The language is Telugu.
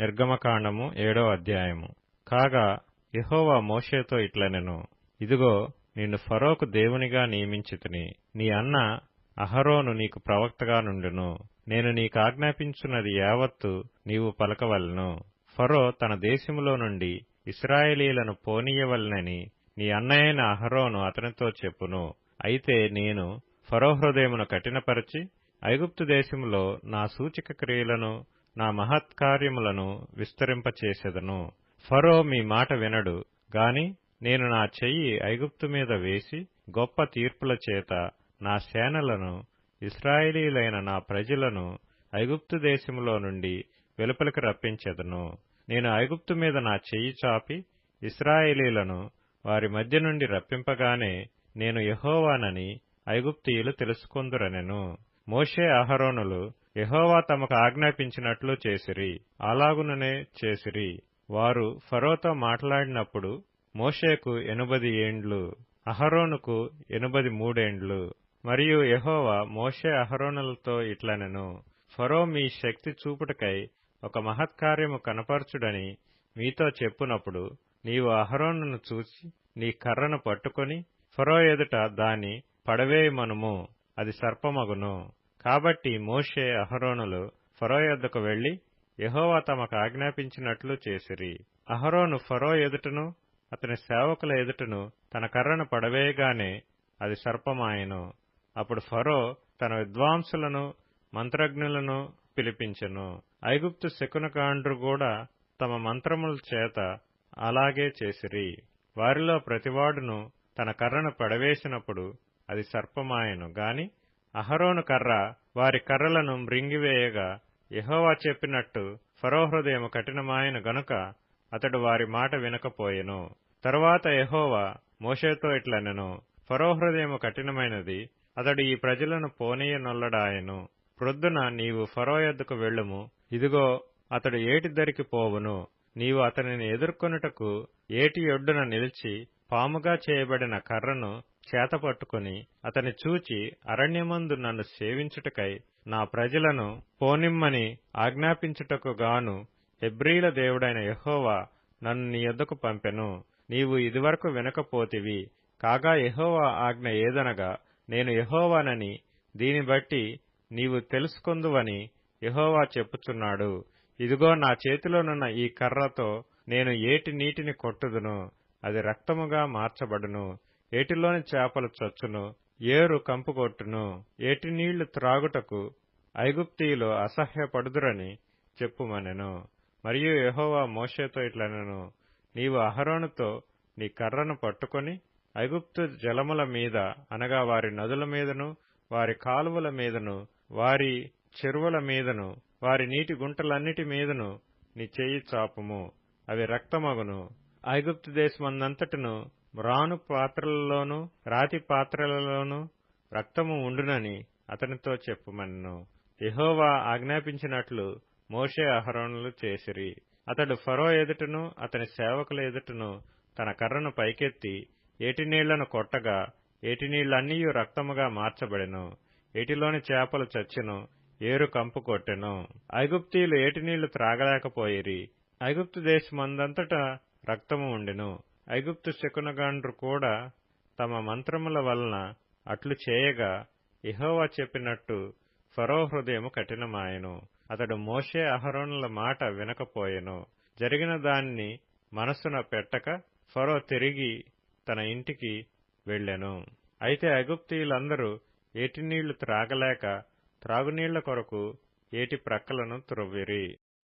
నిర్గమకాండము ఏడో అధ్యాయము. కాగా యెహోవా మోషేతో ఇట్లనెను ఇదిగో నిన్ను ఫరోకు దేవునిగా నియమించితిని నీ అన్న అహరోను నీకు ప్రవక్తగా నుండును. నేను నీకాజ్ఞాపించున్నది యావత్తు నీవు పలకవలెను. ఫరో తన దేశములో నుండి ఇస్రాయేలీలను పోనీయవలెనని నీ అన్నయైన అహరోను అతనితో చెప్పును. అయితే నేను ఫరో హృదయమును కఠినపరచి ఐగుప్తు దేశములో నా సూచక క్రియలను నా మహత్కార్యములను విస్తరింపచేసెదను. ఫరో మీ మాట వినడు గాని నేను నా చెయ్యి ఐగుప్తు మీద వేసి గొప్ప తీర్పుల చేత నా సేనలను ఇస్రాయేలీలైన నా ప్రజలను ఐగుప్తు దేశములో నుండి వెలుపలికి రప్పించెదను. నేను ఐగుప్తు మీద నా చెయ్యి చాపి ఇస్రాయేలీలను వారి మధ్య నుండి రప్పింపగానే నేను యహోవానని ఐగుప్తీయులు తెలుసుకొందురనెను. మోషే అహరోనులు యహోవా తమకు ఆజ్ఞాపించినట్లు చేసిరి అలాగుననే చేసిరి. వారు ఫరోతో మాట్లాడినప్పుడు మోషేకు ఎనుబది ఏండ్లు అహరోనుకు ఎనుబది మూడేండ్లు మరియు యహోవా మోషే అహరోనులతో ఇట్లనెను ఫరో మీ శక్తి చూపుటకై ఒక మహత్కార్యము కనపరచుడని మీతో చెప్పునప్పుడు నీవు అహరోనును చూసి నీ కర్రను పట్టుకొని ఫరో ఎదుట దాని పడవేయమనుము అది సర్పమగును. కాబట్టి మోషే అహరోనులు ఫరో యొద్దకు వెళ్ళి యహోవా తమకు ఆజ్ఞాపించినట్లు చేసిరి. అహరోను ఫరో ఎదుటను అతని సేవకుల ఎదుటను తన కర్రను పడవేయగానే అది సర్పమాయను. అప్పుడు ఫరో తన విద్వాంసులను మంత్రజ్ఞులను పిలిపించెను. ఐగుప్తు శకునకాండ్రు కూడా తమ మంత్రముల చేత అలాగే చేసిరి. వారిలో ప్రతివాడును తన కర్రను పడవేసినప్పుడు అది సర్పమాయను. గాని అహరోను కర్ర వారి కర్రలను మృంగివేయగా యహోవా చెప్పినట్టు ఫరోహృదయము కఠినమాయన కఠినమాయను గనుక అతడు వారి మాట వినకపోయెను. తరువాత యహోవా మోషేతో ఇట్లనెను ఫరోహృదయము కఠినమైనది అతడు ఈ ప్రజలను పోనీయనొల్లడాయెను. ప్రొద్దున నీవు ఫరో యొద్దకు వెళ్ళుము ఇదిగో అతడు ఏటి దరికి పోవును నీవు అతనిని ఎదుర్కొనుటకు ఏటి ఒడ్డున నిలిచి పాముగా చేయబడిన కర్రను చేతపట్టుకుని అతని చూచి అరణ్యమందు నన్ను సేవించుటకై నా ప్రజలను పోనిమ్మని ఆజ్ఞాపించుటకు గాను హెబ్రీల దేవుడైన యహోవా నన్ను నీ యొద్దకు పంపెను. నీవు ఇదివరకు వినకపోతివి. కాగా యహోవా ఆజ్ఞ ఏదనగా నేను యహోవానని దీని బట్టి నీవు తెలుసుకుందువని యహోవా చెప్పుచున్నాడు. ఇదిగో నా చేతిలోనున్న ఈ కర్రతో నేను ఏటి నీటిని కొట్టుదును అది రక్తముగా మార్చబడును. ఏటిలోని చేపల చచ్చును ఏరు కంపుకొట్టును ఏటి నీళ్ళు త్రాగుటకు ఐగుప్తీయులు అసహ్యపడుదురని చెప్పుమనెను. మరియు యహోవా మోషేతో ఇట్లనెను నీవు అహరోనుతో నీ కర్రను పట్టుకొని ఐగుప్తు జలముల మీద అనగా వారి నదుల మీదను వారి కాలువల మీదను వారి చెరువుల మీదను వారి నీటి గుంటలన్నిటి మీదను నీ చెయ్యి చాపుము. అవి రక్తమగును. ఐగుప్తు దేశమందంతటను మ్రాను పాత్రలలోనూ రాతి పాత్రలలోనూ రక్తము ఉండునని అతనితో చెప్పుమన్ను ఎహోవా ఆజ్ఞాపించినట్లు మోషే అహరోనులు చేసిరి. అతడు ఫరో ఎదుటను అతని సేవకుల ఎదుటను తన కర్రను పైకెత్తి ఏటినీళ్ళను కొట్టగా ఏటినీళ్ళన్నీయూ రక్తముగా మార్చబడెను. ఏటిలోని చేపలు చచ్చెను ఏరు కంపు కొట్టెను. ఐగుప్తీయులు ఏటినీళ్ళు త్రాగలేకపోయిరి. ఐగుప్తు దేశమందంతటా రక్తము ఉండెను. ఐగుప్తు శకునగాండ్రు కూడా తమ మంత్రముల వలన అట్లు చేయగా ఇహోవా చెప్పినట్టు ఫరో హృదయము కఠినమాయెను. అతడు మోషే అహరోనుల మాట వినకపోయెను. జరిగిన దాన్ని మనస్సున పెట్టక ఫరో తిరిగి తన ఇంటికి వెళ్ళెను అయితే ఐగుప్తీయులందరూ ఏటినీళ్ళు త్రాగలేక త్రాగునీళ్ళ కొరకు ఏటి ప్రక్కలను త్రొవ్విరి.